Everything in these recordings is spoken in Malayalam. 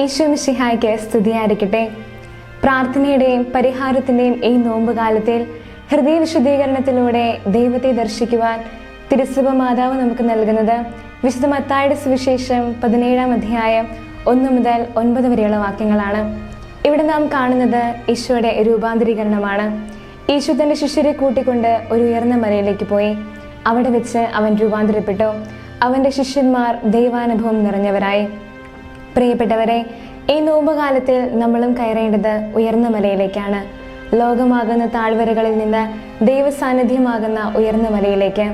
ഈശോ മിഷിഹായ്ക്ക് സ്തുതിയായിരിക്കട്ടെ. പ്രാർത്ഥനയുടെയും പരിഹാരത്തിന്റെയും ഈ നോമ്പ് കാലത്തിൽ ഹൃദയ വിശുദ്ധീകരണത്തിലൂടെ ദൈവത്തെ ദർശിക്കുവാൻ തിരുസഭ മാതാവ് നമുക്ക് നൽകുന്നത് വിശുദ്ധ മത്തായുടെ സുവിശേഷം പതിനേഴാം അധ്യായം ഒന്ന് മുതൽ ഒൻപത് വരെയുള്ള വാക്യങ്ങളാണ്. ഇവിടെ നാം കാണുന്നത് ഈശോയുടെ രൂപാന്തരീകരണമാണ്. ഈശോ തന്റെ ശിഷ്യരെ കൂട്ടിക്കൊണ്ട് ഒരു ഉയർന്ന മലയിലേക്ക് പോയി. അവിടെ വെച്ച് അവൻ രൂപാന്തരപ്പെട്ടു. അവന്റെ ശിഷ്യന്മാർ ദൈവാനുഭവം നിറഞ്ഞവരായി. പ്രിയപ്പെട്ടവരെ ഈ നോമ്പുകാലത്തിൽ നമ്മളും കയറേണ്ടത് ഉയർന്ന മലയിലേക്കാണ്. ലോകമാകുന്ന താഴ്വരകളിൽ നിന്ന് ദൈവസാന്നിധ്യമാകുന്ന ഉയർന്ന മലയിലേക്ക്.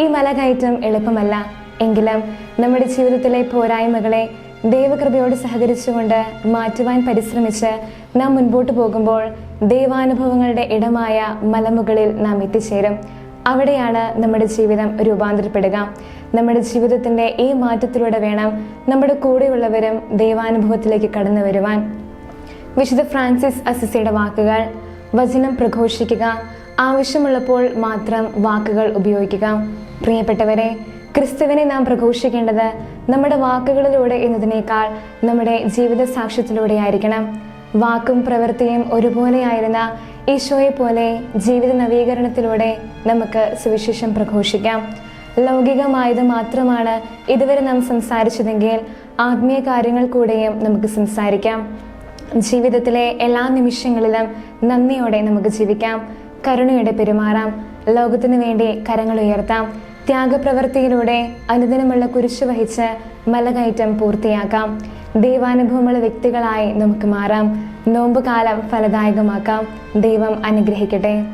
ഈ മല കയറ്റം എളുപ്പമല്ല. എങ്കിലും നമ്മുടെ ജീവിതത്തിലെ പോരായ്മകളെ ദൈവകൃപയോട് സഹകരിച്ചുകൊണ്ട് മാറ്റുവാൻ പരിശ്രമിച്ച് നാം മുൻപോട്ട് പോകുമ്പോൾ ദൈവാനുഭവങ്ങളുടെ ഇടമായ മലമുകളിൽ നാം എത്തിച്ചേരും. അവിടെയാണ് നമ്മുടെ ജീവിതം രൂപാന്തരപ്പെടുക. നമ്മുടെ ജീവിതത്തിന്റെ ഈ മാറ്റത്തിലൂടെ വേണം നമ്മുടെ കൂടെയുള്ളവരും ദൈവാനുഭവത്തിലേക്ക് കടന്നു വരുവാൻ. വിശുദ്ധ ഫ്രാൻസിസ് അസിസയുടെ വാക്കുകൾ വചനം പ്രഘോഷിക്കുക ആവശ്യമുള്ളപ്പോൾ മാത്രം വാക്കുകൾ ഉപയോഗിക്കുക. പ്രിയപ്പെട്ടവരെ ക്രിസ്തുവിനെ നാം പ്രഘോഷിക്കേണ്ടത് നമ്മുടെ വാക്കുകളിലൂടെ എന്നതിനേക്കാൾ നമ്മുടെ ജീവിത സാക്ഷ്യത്തിലൂടെ ആയിരിക്കണം വാക്കും പ്രവൃത്തിയും ഒരുപോലെയായിരുന്ന ഈശോയെ പോലെ ജീവിത നവീകരണത്തിലൂടെ നമുക്ക് സുവിശേഷം പ്രഘോഷിക്കാം. ലൗകികമായത് മാത്രമാണ് ഇതുവരെ നാം സംസാരിച്ചതെങ്കിൽ ആത്മീയ കാര്യങ്ങൾ കൂടെയും നമുക്ക് സംസാരിക്കാം. ജീവിതത്തിലെ എല്ലാ നിമിഷങ്ങളിലും നന്ദിയോടെ നമുക്ക് ജീവിക്കാം. കരുണയോടെ പെരുമാറാം. ലോകത്തിനു വേണ്ടി കരങ്ങൾ ഉയർത്താം. ത്യാഗപ്രവൃത്തിയിലൂടെ അനുദിനമുള്ള കുരിശ് വഹിച്ച് മലകയറ്റം പൂർത്തിയാക്കാം. ദൈവാനുഭവമുള്ള വ്യക്തികളായി നമുക്ക് മാറാം. നോമ്പുകാലം ഫലദായകമാക്കാം. ദൈവം അനുഗ്രഹിക്കട്ടെ.